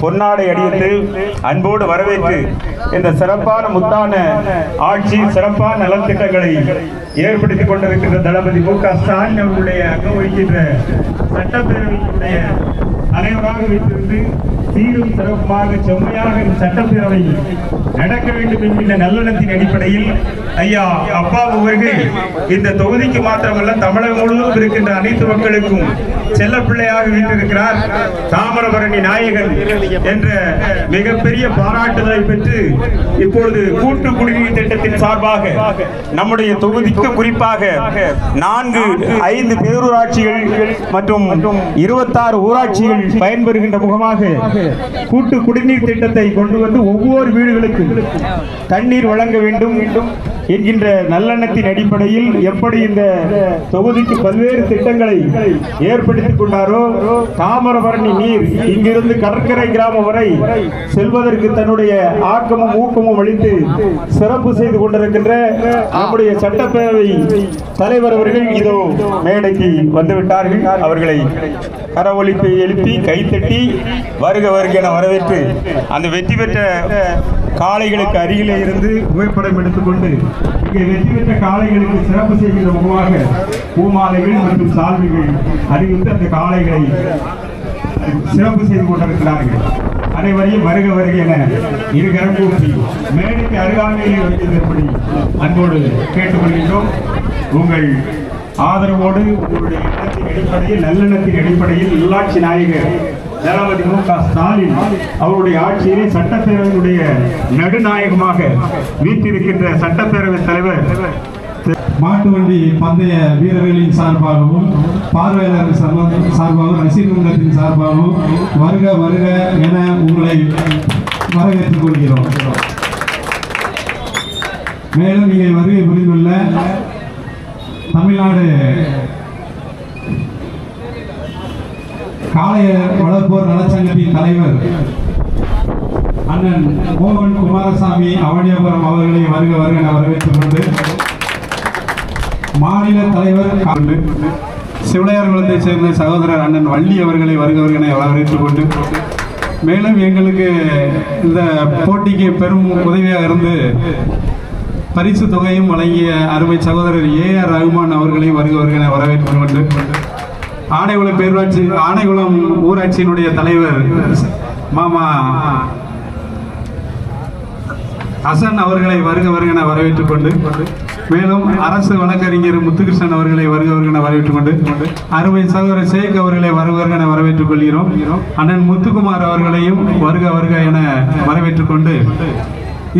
பொன்னாடை அடித்து அன்போடு வரவேற்று இந்த சிறப்பான முத்தான ஆட்சி சிறப்பான நலத்திட்டங்களை ஏற்படுத்திக் கொண்டிருக்கின்ற தளபதி மு க ஸ்டாலின் அவர்களுடைய அங்க வகிக்கின்ற சட்டப்பேரவையினுடைய தலைவராக வைத்திருந்து சீரும் சிறப்புமாக செம்மையாக சட்டப்பேரவை நடக்க வேண்டும் என்கின்ற நல்லெண்ணத்தின் அடிப்படையில் ஐயா அப்பா அவர்கள் இந்த தொகுதிக்கு மாத்திரமல்ல தமிழகம் முழுவதும் இருக்கின்ற அனைத்து மக்களுக்கும் செல்ல பிள்ளையாக வீட்டிருக்கிறார் தாமரபரணி நாயகன் என்ற மிகப்பெரிய பாராட்டுதலை பெற்று இப்பொழுது கூட்டு குடிநீர் திட்டத்தின் சார்பாக நம்முடைய தொகுதிக்கு குறிப்பாக நான்கு ஐந்து பேரூராட்சிகள் மற்றும் இருபத்தாறு ஊராட்சிகள் பயன்பெறுகின்ற முகமாக கூட்டு குடிநீர் திட்டத்தை கொண்டு வந்து ஒவ்வொரு வீடுகளுக்கும் தண்ணீர் வழங்க வேண்டும் என்கின்ற நல்லெண்ணத்தின் அடிப்படையில் எப்படி இந்த தொகுதிக்கு பல்வேறு திட்டங்களை ஏற்படுத்திக் கொண்டாரோ தாமரபரணி நீர் இங்கிருந்து கடற்கரை கிராமம் வரை செல்வதற்கு தன்னுடைய ஆக்கமும் ஊக்கமும் அளித்து சிறப்பு செய்து கொண்டிருக்கின்ற நம்முடைய சட்டப்பேரவை தலைவர் அவர்கள் இதோ மேடைக்கு வந்துவிட்டார்கள். அவர்களை கரவொலிப்பை எழுப்பி கைத்தட்டி வருக வருக என வரவேற்று அந்த வெற்றி பெற்ற காளைகளுக்கு அருகிலே இருந்து புகைப்படம் எடுத்துக்கொண்டு இங்கே வெற்றி பெற்ற காளைகளுக்கு சிறப்பு செய்கிற முகமாக பூமாலைகள் மற்றும் சால்விகள் அறிவித்து அந்த காளைகளை சிறப்பு செய்து கொண்டிருக்கிறார்கள். அனைவரையும் வருக வருக என இருகரம் கூப்பி மேடைக்கு அருகாமையிலே வைத்திருப்படி அன்போடு கேட்டுக்கொள்கின்றோம். உங்கள் ஆதரவோடு உங்களுடைய எண்ணத்தின் அடிப்படையில் நல்லெண்ணத்தின் அடிப்படையில் உள்ளாட்சி நாயகர் ஜனாதிபதி மு க ஸ்டாலின் அவருடைய ஆட்சியிலே சட்டப்பேரவையினுடைய நடுநாயகமாக வீட்டிருக்கின்ற சட்டப்பேரவை தலைவர் மாட்டு வண்டி பந்தய வீரர்களின் சார்பாகவும் பார்வையாளர்கள் சார்பாகவும் ரசிகர்களின் சார்பாகவும் வருக வருக என உங்களை வரவேற்றுக் கொள்கிறோம். மேலும் இங்கே வருகை புரிந்துள்ள தமிழ்நாடு காளைய வளர்ப்போர் நலச்சங்கத்தின் தலைவர் அண்ணன் மோகன் குமாரசாமி அவனியாபுரம் அவர்களை வருக வருக வரவேற்றுக் கொண்டு மாநில தலைவர் காண்டு சிவளையார் குளத்தைச் சேர்ந்த சகோதரர் அண்ணன் வள்ளி அவர்களை வருக வருகனை வரவேற்றுக் கொண்டு மேலும் எங்களுக்கு இந்த போட்டிக்கு பெரும் உதவியாக இருந்து பரிசு தொகையும் வழங்கிய அருமை சகோதரர் ஏ ஆர் ரகுமான் அவர்களையும் வருக வருக என கொண்டு ஆனைகுளம் பேரூராட்சி ஆனைகுளம் ஊராட்சியினுடைய தலைவர் மாமா ஹசன் அவர்களை வருக வருக என வரவேற்றுக் கொண்டு மேலும் அரசு வழக்கறிஞர் முத்துகிருஷ்ணன் அவர்களை வருக வருக வரவேற்றுக் கொண்டு அருமை சகோதரர் சேக் அவர்களை வருக என வரவேற்றுக் கொள்கிறோம். அண்ணன் முத்துக்குமார் அவர்களையும் வருக வருக என வரவேற்றுக் கொண்டு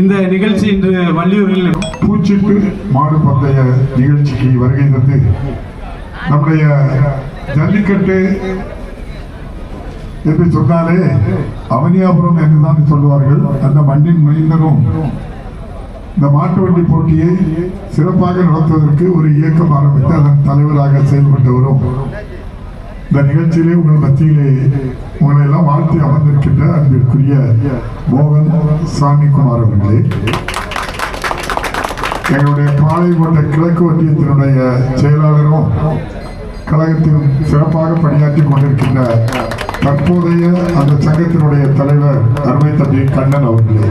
இந்த நிகழ்ச்சி இன்று வள்ளியூரில் பூச்சிட்டு மாடு பந்தய நிகழ்ச்சிக்கு வருகை தந்து நம்முடைய ஜல்லிக்கட்டு என்று சொன்னாலே அவனியாபுரம் என்றுதான் சொல்லுவார்கள். அந்த மண்ணின் மைந்தரும் இந்த மாட்டு வண்டி போட்டியை சிறப்பாக நடத்துவதற்கு ஒரு இயக்கம் ஆரம்பித்து அதன் தலைவராக செயல்பட்டு வரும். இந்த நிகழ்ச்சியிலே உங்கள் மத்தியிலே உங்களை எல்லாம் வாழ்த்தி அமர்ந்திருக்கின்ற அன்பிற்குரிய மோகன் சாமிக்குமார் அவர்களே. எங்களுடைய பாளையங்கோட்டை கிழக்கு ஒன்றியத்தினுடைய செயலாளரும் கழகத்தில் சிறப்பாக பணியாற்றி கொண்டிருக்கின்ற தற்போதைய அந்த சங்கத்தினுடைய தலைவர் அருமை தம்பி கண்ணன் அவர்களே.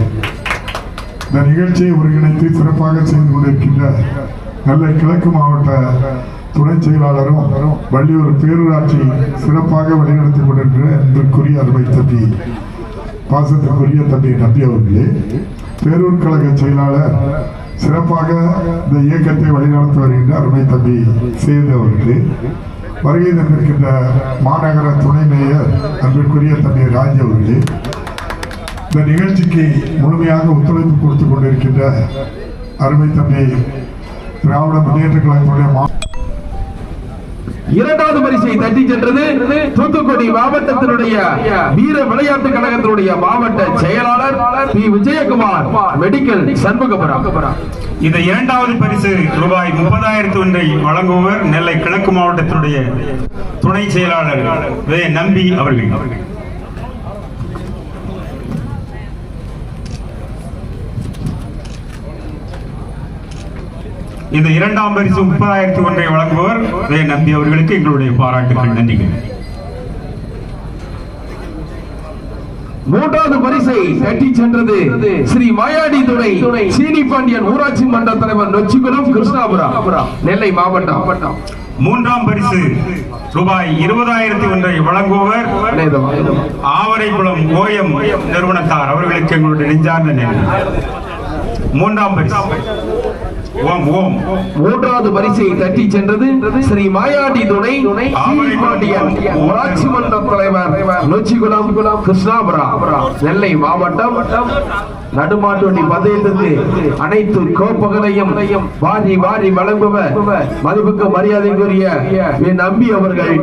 இந்த நிகழ்ச்சியை ஒருங்கிணைத்து சிறப்பாக செய்து கொண்டிருக்கின்ற நல்ல கிழக்கு மாவட்ட துணை செயலாளரும் வள்ளியூர் பேரூராட்சி சிறப்பாக வழிநடத்தி கொண்டிருக்கிற அருமை தம்பி பாசத்திற்குரிய தம்பி நம்பி அவர்களே. பேரூர் கழக செயலாளர் சிறப்பாக இந்த இயக்கத்தை வழிநடத்தி வருகின்ற அருமை தம்பி சேது அவர்களே. வருகை தந்திருக்கின்ற மாநகர துணை மேயர் அன்பிற்குரிய தம்பி ராஜ் அவர்களே. இந்த நிகழ்ச்சிக்கு முழுமையாக ஒத்துழைப்பு கொடுத்து கொண்டிருக்கின்ற அருமை தம்பி திராவிட முன்னேற்ற கழகத்துடைய மா இரண்டாவது பரிசை தட்டி சென்றது தூத்துக்குடி மாவட்டத்தினுடைய வீர விளையாட்டு கழகத்தினுடைய மாவட்ட செயலாளர் பி. விஜயகுமார் மெடிக்கல் சண்முகபுரம். இந்த இரண்டாவது பரிசு ரூபாய் முப்பதாயிரத்து ஒன்றை வழங்குபவர் நெல்லை கிழக்கு மாவட்டத்தினுடைய துணை செயலாளர் நம்பி அவர்கள். இந்த இரண்டாம் பரிசு முப்பதாயிரத்து ஒன்றை வழங்குபவர் வே நம்பி அவர்களுக்கு எங்களுடைய பாராட்டுகள் நன்றிகள். மூன்றாவது பரிசை தட்டி சென்றது ஸ்ரீ மாயாடி துணை சீனி பாண்டியன் ஊராட்சி மன்ற தலைவர் நொச்சிகுளம் கிருஷ்ணாபுரம் நெல்லை மாவட்டம். மூன்றாம் பரிசு ரூபாய் இருபதாயிரத்தி ஒன்றை வழங்குபவர் ஆவரைக்குளம் ஓயம் நிறுவனத்தார். அவர்களுக்கு எங்களுடைய நெஞ்சார்ந்த நன்றி மூன்றாம் பரிசு. மூன்றாவது பரிசை தட்டி சென்றது ஸ்ரீ மாயாண்டி துணை ஊராட்சி மன்ற தலைவர் நொச்சிகுளம் கிருஷ்ணாபுரம் நெல்லை மாவட்டம் நடுமாட்டுவண்டி பந்தயத்திற்கு அனைத்து கோப்பகளையும் வாரி வாரி வழங்குவர் மதிப்புக்கு மரியாதைக்குரிய என் நம்பி அவர்கள்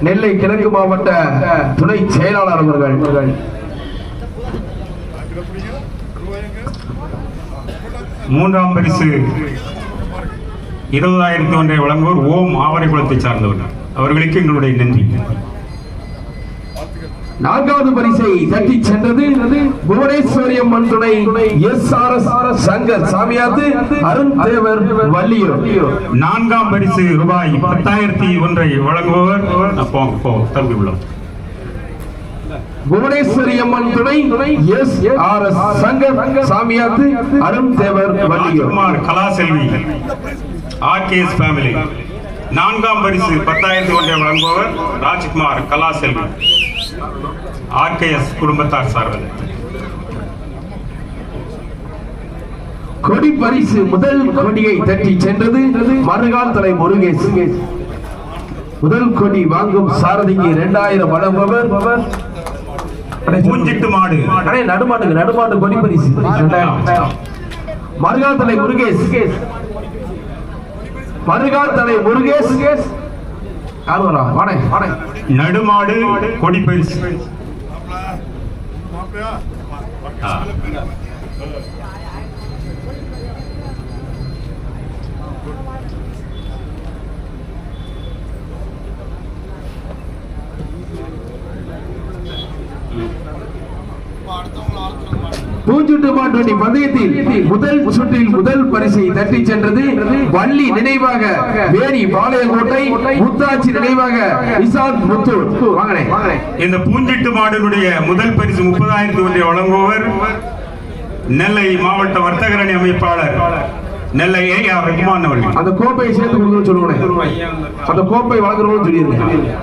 நெல்லை கிழக்கு மாவட்ட துணை செயலாளர் அவர்கள். மூன்றாம் பரிசு இருபதாயிரத்தி ஒன்றை வழங்குவோர் ஓம் ஆவரைக்குளத்தை சார்ந்தவர்கள். அவர்களுக்கு எங்களுடைய நன்றி. நான்காவது பரிசை தட்டி சென்றது புவனேஸ்வரி அம்மன் துணை எஸ் ஆர் எஸ் சங்கர் சாமியாத்து அருண் தேவர் வள்ளியூர். நான்காம் பரிசு ரூபாய் பத்தாயிரத்தி ஒன்றை வழங்குபவர் அப்போ தம்பி உள்ளோம் புவனேஸ்வரி அம்மன் துணை எஸ் ஆர் எஸ் சங்கர் சாமியாத்து அருண் தேவர் வள்ளியூர். ராஜ்குமார் கலாசெல்வி ஆர்கேஎஸ் ஃபேமிலி நான்காம் பரிசு பத்தாயிரத்தி ஒன்றை வழங்குபவர் ராஜ்குமார் கலாசெல்வி. ஆர்கேஎஸ் குடும்பத்தார் சார்பில். கொடி பரிசு முதல் கொடியை தட்டி சென்றது மறுகால் தலை முருகேஷ் முதல் கொடி வாங்கும் சாரதிக்கு இரண்டாயிரம் வழங்குபவர் பூஞ்சிட்டு மாடு. அடே நடுமாட்டுக்கு நடுமாட்டு கொடி பரிசு இரண்டாயிரம். மறுகால் தலை முருகேஷ். மறுகால் தலை முருகேஷ். யார் வரா? வாடே வாடே. நடுமாடு கொடி பரிசு பூஞ்சுட்டு மாட்டுவண்டி பந்தயத்தில் முதல் சுற்றில் முதல் பரிசை தட்டி சென்றது வள்ளி நினைவாக வேணி பாளையங்கோட்டை முத்தாச்சி நினைவாக வாங்கனே வாங்கனே இந்த பூஞ்சிட்டு மாடினுடைய முதல் பரிசு முப்பதாயிரத்தி ஒன்றை வழங்குபவர் நெல்லை மாவட்ட வர்த்தகரணி அமைப்பாளர் நெல்லை ஏ. ஆர். ரஹ்மான் அவர்கள். அந்த கோப்பையை சேர்த்து கொடுக்கணும்னு சொல்லுவாங்க அந்த கோப்பை வழங்குறோம்னு சொல்லியிருங்க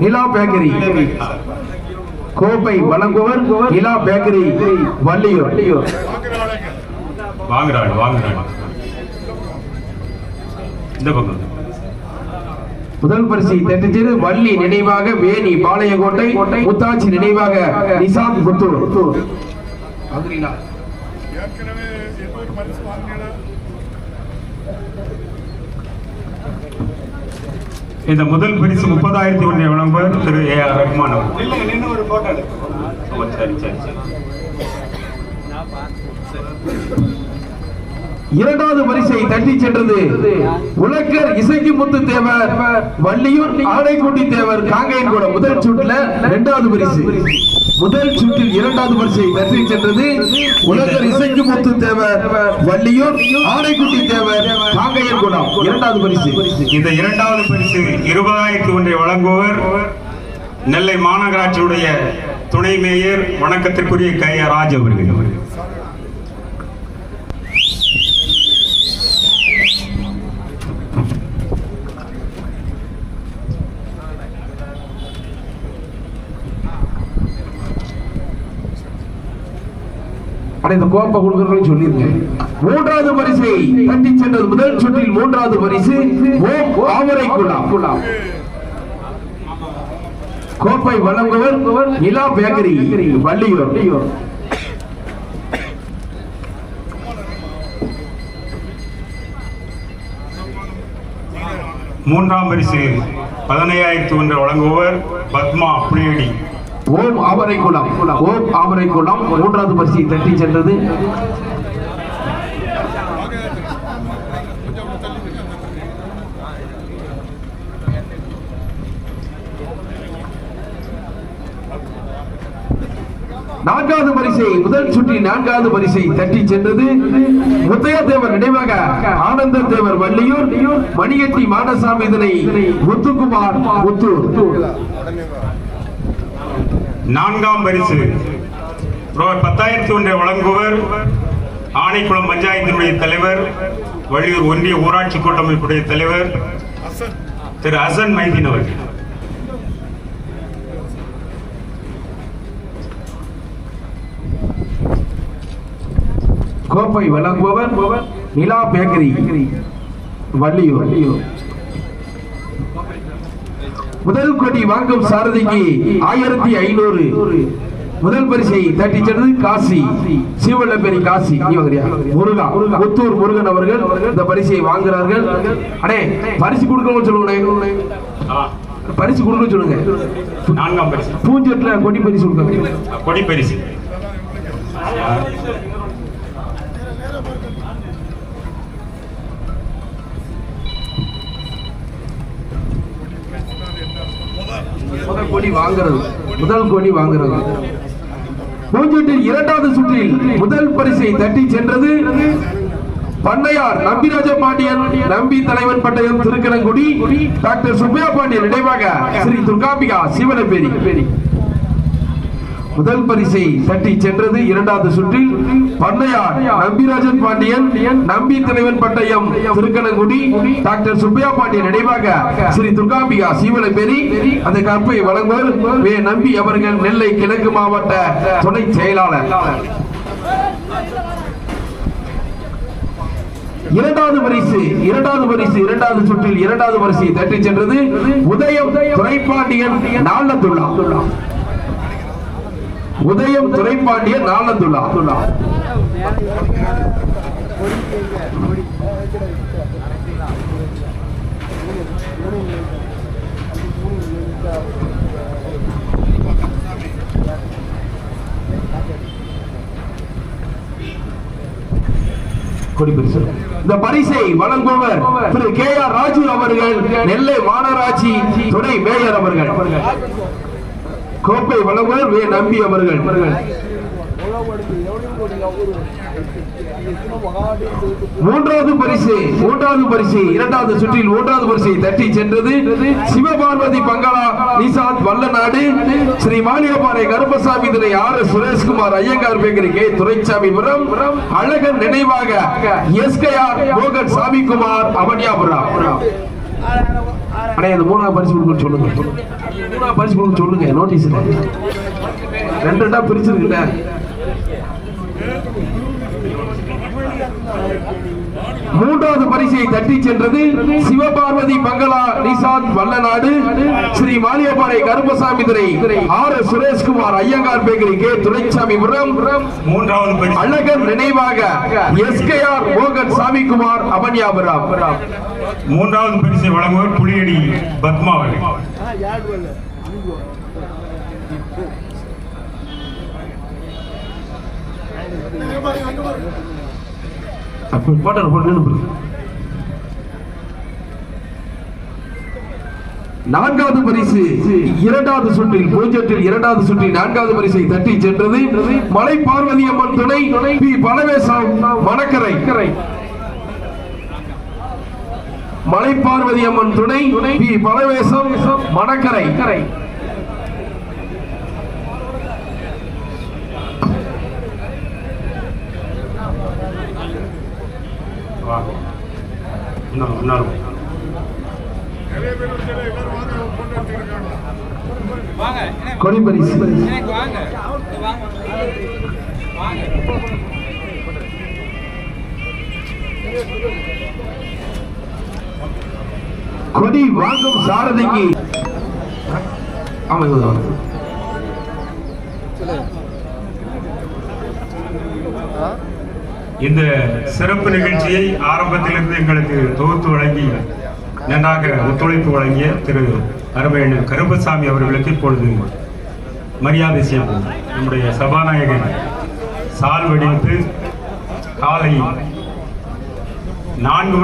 நிலா பேக்கரி. கோப்பை வழங்குவர் நிலா பேக்கரி வள்ளியூர். வாங்குறாள் வாங்குறாள் இந்த பக்கம். முதல் பரிசை தட்டிச்சது வள்ளி நினைவாக வேணி பாளையங்கோட்டை முத்தாச்சி நினைவாக நிசாந்த் புத்தூர். வாங்குறீங்களா? இந்த முதல் பரிசு முப்பதாயிரத்தி ஒன்றை வழங்குவர் திரு ஏ ஆர் ரஹ்மான் அவர்கள் ஓ, சரி சரி சரி. இரண்டாவது பரிசை தட்டி சென்றது உலக்கர் இசைக்கு முத்து தேவர் வள்ளியூர் ஆடைக்குட்டி தேவர் காங்கையன் கூட முதல் சுற்றுல இரண்டாவது பரிசு. முதல் சுற்றில் இரண்டாவது பரிசை வெற்றி சென்றது உலகர் இசைக்கு முத்து தேவர் வள்ளியூர் ஆனைக்குட்டி தேவர் காங்கையர் குணம் இரண்டாவது பரிசு இந்த இரண்டாவது பரிசு இருபதாயிரத்தி ஒன்றை வழங்குவர் நெல்லை மாநகராட்சியுடைய துணை மேயர் வணக்கத்திற்குரிய கே ஆர் ராஜ் அவர்கள். ஆனா இந்த கோப்பை கொடுக்கறதுன்னு சொல்லியிருக்கேன் மூன்றாவது பரிசை தட்டி சென்றது முதல் சுற்றில் மூன்றாவது பரிசு தாமரை குழா குழா கோப்பை வழங்குவர் நிலா பேக்கரி வள்ளியூர். மூன்றாம் பரிசு பதினையாயிரத்து ஒன்று வழங்குவர் பத்மா புளியடி. ஓம் ஆவரை குளம் ஓம் ஆவரை குளம் மூன்றாவது பரிசை தட்டி சென்றது. நான்காவது பரிசை முதல் சுற்றி நான்காவது பரிசை தட்டி சென்றது. முத்தையா தேவர் நினைவாக ஆனந்த தேவர் வள்ளியூர் மணியட்டி மாடசாமி இதனை முத்துக்குமார் முத்தூர். நான்காம் பரிசு. ரூபாய் பத்தாயிரத்தி ஒன்றை வழங்குவர். ஆணைக்குளம் பஞ்சாயத்தினுடைய தலைவர் வள்ளியூர் ஒன்றிய ஊராட்சி கூட்டமைப்புடைய தலைவர் திரு ஹசன் மைதீன் அவர்கள். கோப்பை வழங்குபவர் நிலா பேக்கரி வள்ளியூர். முதல் கொடி வாங்கும் சாரதிக்கு ஆயிரத்தி ஐநூறு. முதல் பரிசை தட்டி சென்றது காசி. சீவல்லப்பேரி காசி. முருகா. முத்தூர் முருகன் அவர்கள் இந்த பரிசை வாங்குறார்கள். அடே பரிசு கொடுக்கணும்னு சொல்லுங்க பரிசு கொடுக்க சொல்லுங்க. நான்காம் பரிசு. பூஞ்செட்ல கொடி பரிசு கொடுக்க கொடி பரிசு. முதல் கோடி வாங்குறது முதல் கோடி வாங்குறது. பூஞ்செட்டில் இரண்டாவது சுற்றில் முதல் பரிசை தட்டி சென்றது பண்ணையார் நம்பிராஜ பாண்டியன் நம்பி தலைவன் பட்டயம் திருக்கணங்குடி டாக்டர் சுப்பையா பாண்டியன் நினைவாக ஸ்ரீ துர்காம்பிகா சிவனபேரி முதல் பரிசை தட்டி சென்றது இரண்டாவது சுற்றில் பண்ணையார் நம்பிராஜன் பாண்டியன் நம்பி தலைவன் பட்டயம் திருக்கணங்குடி டாக்டர் சுப்பையா பாண்டியன் நினைவாக ஸ்ரீ துர்காம்பிகா சீவனை பெரி அந்த கற்பை வழங்குவர் வே. நம்பி அவர்கள் நெல்லை கிழக்கு மாவட்ட துணை செயலாளர். இரண்டாவது வரிசு இரண்டாவது வரிசு இரண்டாவது சுற்றில் இரண்டாவது பரிசை தட்டி சென்றது உதயம் துறைப்பாண்டியன் நாளத்துள்ளா உதயம் துறைப்பாண்டிய நாளந்துள்ளா கொடி பரிசு. இந்த பரிசை வழங்குபவர் திரு கே ஆர் ராஜு அவர்கள் நெல்லை மாநகராட்சி துணை மேயர் அவர்கள். கோப்பை வளவர் வே. நம்பி அவர்கள். மூன்றாவது பரிசு மூன்றாவது பரிசு இரண்டாவது சுற்றில் மூன்றாவது பரிசை தட்டி சென்றது சிவபார்வதி பங்களா நிசாத் வல்லநாடு ஸ்ரீ மாளிகப்பாறை கருப்பசாமி திரை R S Sureshkumar Iyengar bakery K. Duraisamipuram Azhagan நினைவாக எஸ்கைஆர் மோகன் சாமிக்குமார் அவனியாபுரம். அடே அந்த மூணாவது பரிசு சொல்லுங்க. மூணாவது பரிசு கொடுக்க சொல்லுங்க நோட்டீஸ்ல ரெண்டு ரெண்டா பிரிச்சிருக்குல்ல? மூன்றாவது பரிசை தட்டி சென்றது சிவபார்வதி பங்களா நிசாந்த் வல்லநாடு ஸ்ரீ மாலியப்பாறை கருப்பசாமி துறை. R S Sureshkumar Iyengar bakery K. Duraisamipuram மூன்றாவது பரிசு. அழகர் நினைவாக எஸ்கேஆர் மோகன் சாமிக்குமார் அவனியாபுரம் மூன்றாவது பரிசை வழங்குவர் புலியடி பத்மா அவர்கள் போட்டோ போட்டு நான்காவது பரிசு இரண்டாவது சுற்றில் பூஜ்ஜத்தில் இரண்டாவது சுற்றில் நான்காவது பரிசை தட்டி சென்றது மலை பார்வதி அம்மன் துணை பி. பலவேசம் மணக்கரை. மலை பார்வதி அம்மன் துணை பி. பலவேசம் மணக்கரை. இன்னொரு இன்னொரு கொடி பரிசு கொடி வாங்கும் சாரதிக்கு. ஆமா இதுதான். இந்த சிறப்பு நிகழ்ச்சியை ஆரம்பத்திலிருந்து எங்களுக்கு தொகுத்து வழங்கி நன்றாக ஒத்துழைப்பு வழங்கிய திரு அருமையண்ணன் கருப்பசாமி அவர்களுக்கு இப்பொழுது மரியாதை செய்வோம் நம்முடைய சபாநாயகர் சால் வடிவத்து காலை நான்கு